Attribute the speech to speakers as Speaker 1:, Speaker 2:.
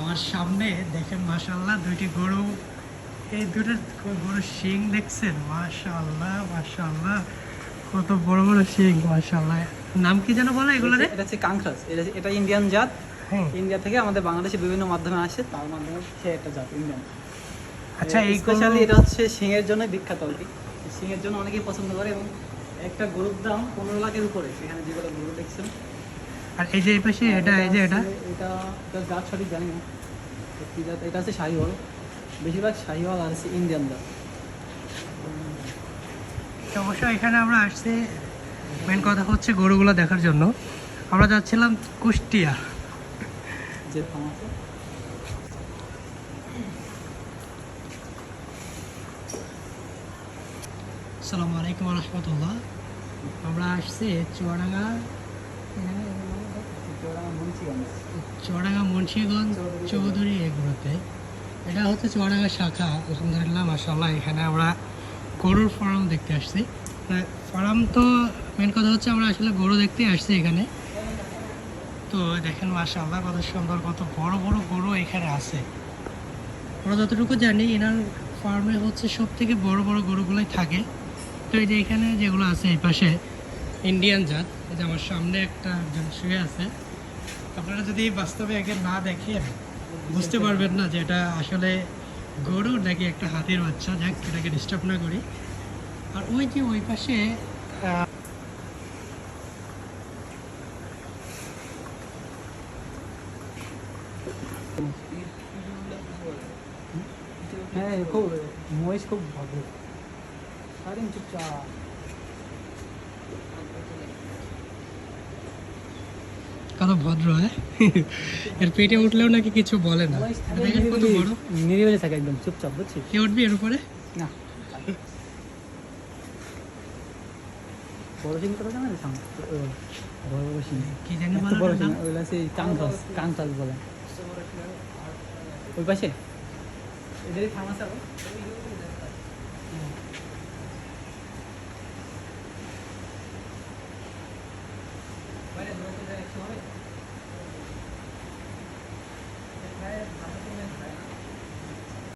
Speaker 1: আমার সামনে দেখেন মাশাল্লাহ দুইটি গরু। এই দুটো গরু শিং দেখছেন? মাশাল্লাহ মাশাল্লাহ কত বড় বড় শিং মাশাল্লাহ নাম কি যেন বলে এগুলো
Speaker 2: এটা হচ্ছে কাংক্রাস এটা ইন্ডিয়ান জাত।
Speaker 1: হ্যাঁ।
Speaker 2: ইন্ডিয়া থেকে আমাদের বাংলাদেশে বিভিন্ন মাধ্যমে আসে তার মাধ্যমে সে একটা জাত ইন্ডিয়ান।
Speaker 1: আচ্ছা এই
Speaker 2: স্পেশালি এটা হচ্ছে সিংয়ের জন্য বিখ্যাত আর কি। সিংয়ের জন্য অনেকেই পছন্দ করে এবং একটা গরুর দাম পনেরো লাখের উপরে। সেখানে যেগুলো গরু দেখছেন
Speaker 1: আর এই যে এই পাশে এটা এই যে এটা?
Speaker 2: এটা জাত সঠিক জানি না। কি জাত এটা হচ্ছে শাহিওয়াল। বেশিরভাগ শাহিওয়াল আর হচ্ছে ইন্ডিয়ান জাত।
Speaker 1: অবশ্য এখানে আমরা আসছি মেন কথা হচ্ছে গরুগুলো দেখার জন্য। আমরা যাচ্ছিলাম কুষ্টিয়া।
Speaker 2: যে
Speaker 1: আসসালামু আলাইকুম রহমতুল্লাহ। আমরা আসছি চুয়াডাঙ্গা
Speaker 2: এটা মুন্সিগঞ্জ
Speaker 1: চৌধুরী এগুলোতে এটা হচ্ছে চুয়াডাঙ্গা শাখা আলহামদুলিল্লাহ মাসাল্লাহ এখানে আমরা গরুর ফার্ম দেখতে আসছি। ফার্ম তো মেন কথা হচ্ছে আমরা আসলে গরু দেখতে আসছি এখানে। তো দেখেন মাসাল্লাহ কত সুন্দর, কত বড় বড় গরু এখানে আছে। আমরা যতটুকু জানি, এনার ফার্মে হচ্ছে সব থেকে বড় বড় গরুগুলোই থাকে। তো এই যে এখানে যেগুলো আছে এই পাশে, ইন্ডিয়ান জাত এই যে আমার সামনে একটা একজন শুয়ে আছে। আপনারা যদি বাস্তবে একে না দেখেন, বুঝতে পারবেন না যে এটা আসলে গরু নাকি একটা হাতির বাচ্চা। যাক, এটাকে ডিস্টার্ব না করি। আর ওই যে ওই পাশে
Speaker 2: হ্যাঁ খুব মহিষ খুব ভদ্র আরে চুপচাপ
Speaker 1: কত ভদ্র হ্যাঁ? এর পেটে উঠলেও নাকি কিছু বলে না। দেখেন কত বড়
Speaker 2: নিরিবিলি থাকে একদম চুপচাপ বুঝছিস?
Speaker 1: কে উঠবি এর উপরে?
Speaker 2: না। বড় সিং কথা জানেন সামনে। বড় বড় সিং
Speaker 1: কি জানি
Speaker 2: বড়? ওগুলো বলে। ওই পাশে? এটারই থাম আছে আবার